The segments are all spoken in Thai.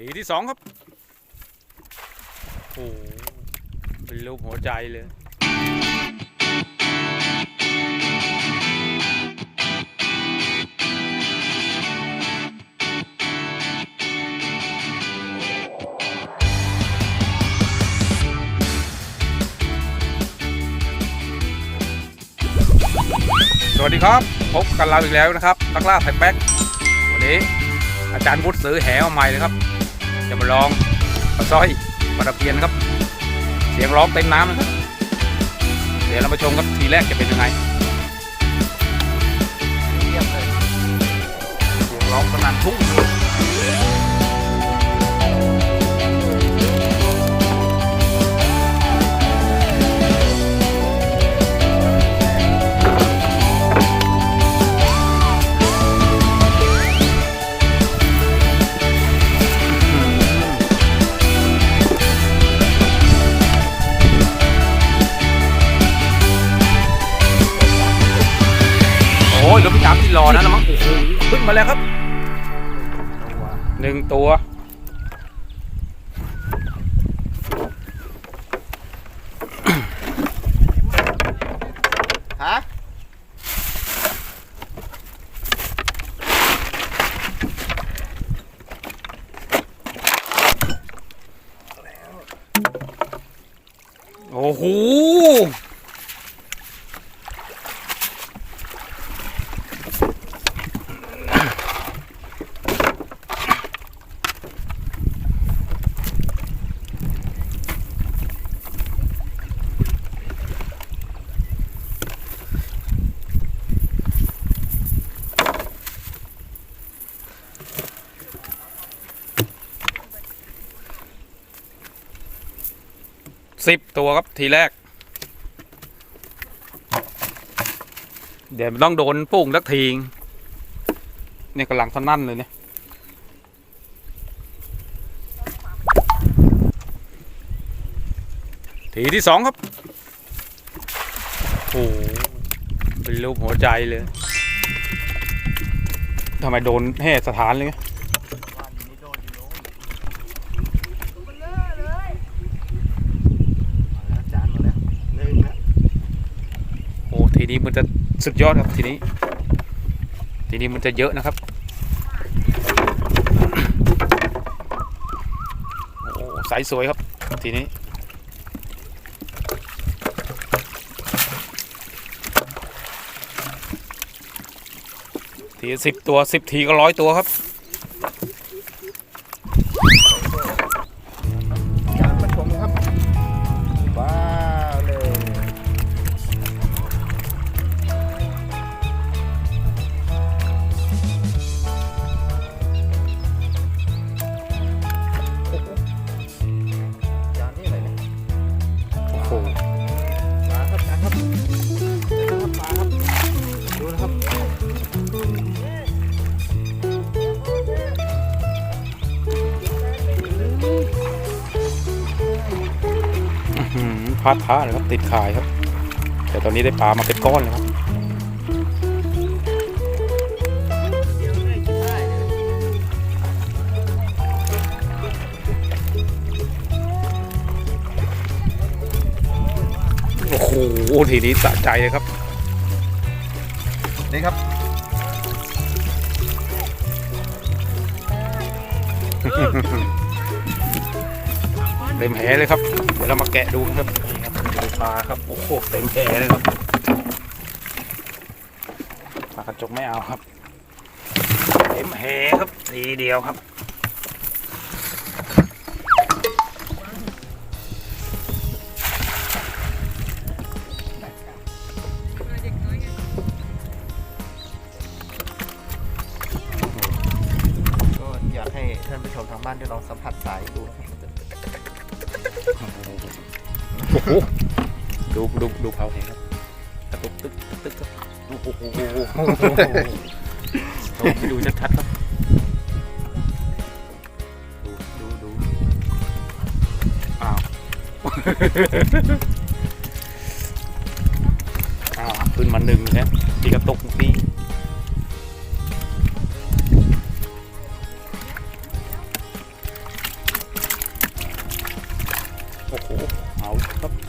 ทีที่สองครับ โอ้โหเป็นรูปหัวใจเลยสวัสดีครับ พบกันเราอีกแล้วนะครับนักล่าไทยแป๊กวันนี้อาจารย์พุทธซื้อแหมาใหม่เลยครับ จะมาลองปลาสร้อยปลาตะเพียนครับ เสียงร้องเต็มน้ำนะครับ เดี๋ยวเรามาชมครับทีแรกจะเป็นยังไงเสียงร้องสนั่นทุ่ง โอ้ยรถพี่ตามที่รอนะนะมั้งโอ้โหขึ้นมาแล้วครับหนึ่งตัว ฮะ โอ้โห สิบตัวครับทีแรก เดี๋ยวมันต้องโดนปุ้งสักทีงเนี่ยกำลังสนั่นเลยเนี่ยทีที่สองครับ โอ้โหเป็นรูปหัวใจเลยทำไมโดนแห่สถานเลยไง บ้านนี้โดนอยู่โน้นมาแล้วจานมาแล้วหนึ่งแล้ว โอ้ ทีนี้มันจะสุดยอดครับทีนี้ ทีนี้มันจะเยอะนะครับโอ้สายสวยครับทีนี้ทีสิบตัวสิบทีก็ร้อยตัวครับ อหือพลาดท่าเลยครับ ติดขายครับ แต่ตอนนี้ได้ปลามาเป็นก้อนเลยครับเดี๋ยวได้กินได้เลยโอ้โหทีนี้สะใจเลยครับนี่ครับเต็มแหเลยครับ เดี๋ยวเรามาแกะดูนะครับนี่ครับดู ปลาครับโอ้โหเต็มแหเลยครับปลากระจกไม่เอาครับเต็มแหครับทีเดียวครับก็อยากให้ท่านผู้ชมทางบ้านได้ลองสัมผัสสายดู โอ้โห ดูดูดูเขาเองครับกระตุกตึ๊กตึ๊กดูโอ้โหดูชัดๆครับดูดูดูอ้าวอ้าวขึ้นมาหนึ่งนะดีกระตุกตีโอ้โหเอาครับ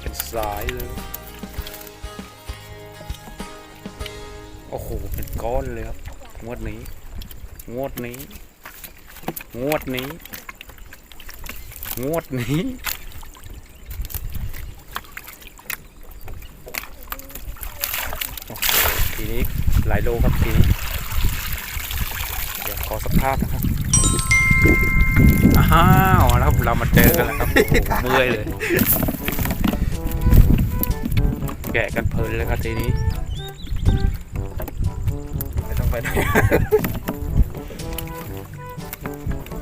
เป็นสายเลย โอ้โห เป็นก้อนเลยครับ งวดนี้ งวดนี้ งวดนี้ งวดนี้ทีนี้หลายโลครับทีนี้ เดี๋ยวขอสักภาพนะครับ อ้าวแล้วเรามาเจอกันแล้วครับโอ้โหเมื่อยเลย แกะกันเพลินเลยครับทีนี้ ไม่ต้องไปไหน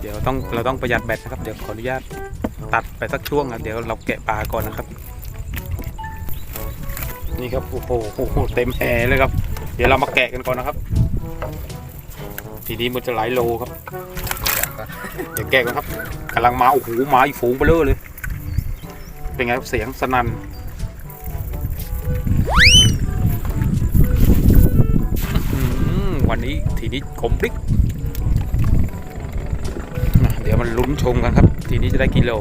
เดี๋ยวต้องเราต้องประหยัดแบตนะครับ เดี๋ยวขออนุญาตตัดไปสักช่วงครับเดี๋ยวเราแกะปลาก่อนนะครับ นี่ครับโอ้โหโอ้โหเต็มแหเลยครับ เดี๋ยวเรามาแกะกันก่อนนะครับ ทีนี้มันจะหลายโลครับ เดี๋ยวแกะกันครับกำลังมาโอ้โหมาอีกฝูงเบลอเลย เป็นไงครับเสียงสนั่นวันนี้ทีนี้คมพลิกเดี๋ยวมันลุ้นชมกันครับ ทีนี้จะได้กิโล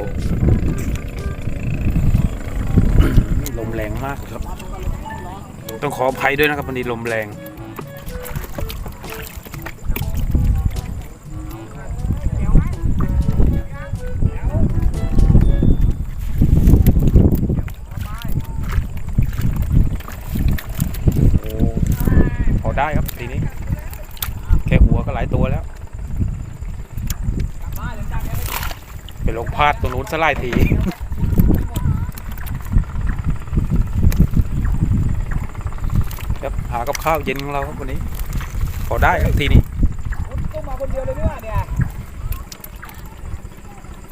ลมแรงมากครับ ต้องขออภัยด้วยนะครับวันนี้ลมแรง ไปลงพาดตรงนู้นสลายทีครับหากับข้าวเย็นของเราครับวันนี้พอได้ครับทีนี้ต้องมาคนเดียวเลยเนี่ยเนี่ย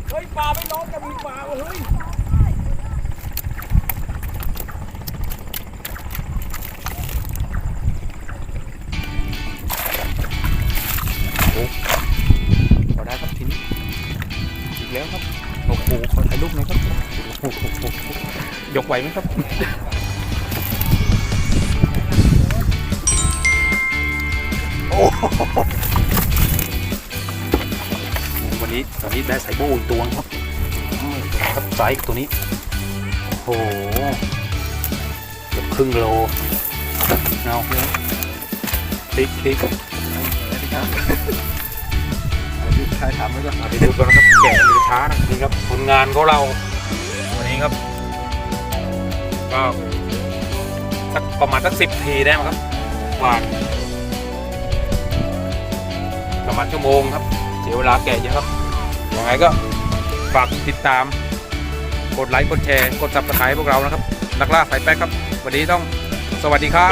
เฮ้ยปลาไม่ร้องจะมีปลาเฮ้ย โอ้โหขอถ่ายรูปหน่อยครับโอ้โหยกไหวไหมครับโอ้โหวันนี้วันนี้ได้ไซโบอีกตัวครับครับไซส์ตัวนี้โอ้โหเกือบครึ่งโลเอาพลิกพลิก ใครถามไม่ก็ไปดูกันนะครับแกะกันช้านะนี่ครับผลงานของเราวันนี้ครับก็สักประมาณสักสิบทีได้ไหมครับวานประมาณชั่วโมงครับเสียเวลาแกะเยอะครับยังไงก็ฝากติดตาม กดไลค์กดแชร์กดซับสไครต์พวกเรานะครับ นักล่าสายแป๊กครับ วันนี้ต้องสวัสดีครับ